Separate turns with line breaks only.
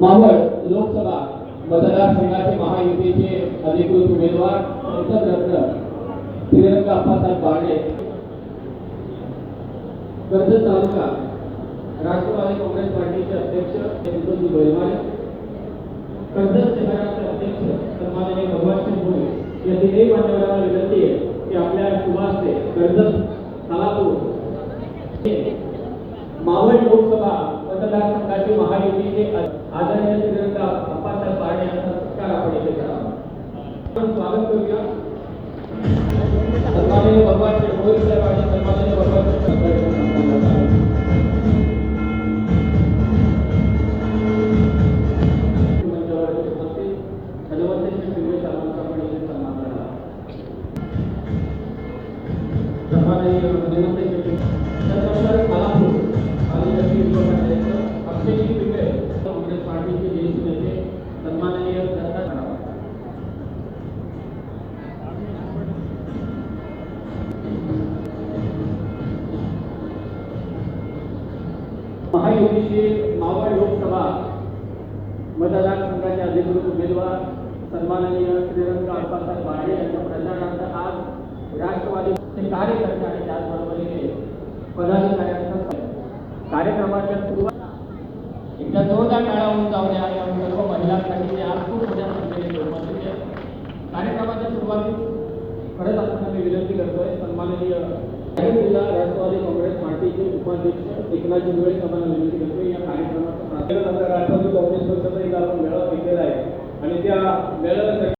मावळ लोकसभा मतदारसंघाचे महायुतीचे अधिकृत उमेदवार पंतरत्न श्रीरंग अप्पासाहेब बारणे. कर्जत तालुका राष्ट्रवादी काँग्रेस पार्टीचे अध्यक्ष यशवंतजी बैलवाडे कर्जत शहराचे अध्यक्ष सन्माननीय भगवान सिंह यांनी या मान्यवरांना विनंती आहे की आपल्या शुभास्ते कर्जत खालापूर मावळ लोकसभा मतदारसंघाचे महायुतीचे आदरणीय श्रीरंग अप्पासाहेब बारणे यांचा सत्कार आपण येथे करावा. आपण स्वागत करूया. सन्माननीय भगवान सिंह भोये साहेब आणि सन्माननीय भगवान सिंह महायुतीचे मावळ लोकसभा मतदारसंघाचे अधिकृत उमेदवार सन्माननीय श्रीरंग अप्पासाहेब बाळे यांच्या प्रचारार्थ आज राष्ट्रवादीचे कार्यकर्ते आणि त्याचबरोबरीने पदाधिकाऱ्यांचा कार्यक्रमाच्या सुरुवात एकदा जोरदार टाळा होऊन जाऊ द्या या सर्व महिलांसाठी ते आज खूप मोठ्या संख्येने उपस्थित आहेत. कार्यक्रमाच्या सुरुवातीस खरंच असताना मी विनंती करतोय सन्माननीय जिल्हा राष्ट्रवादी काँग्रेस पार्टीचे उपाध्यक्ष एकनाथ शिंदे सभांना विनंती करते. या कार्यक्रमाचा काँग्रेस पक्षाचा एक आपण मेळावा घेतलेला आहे. आणि त्या मेळाव्यासाठी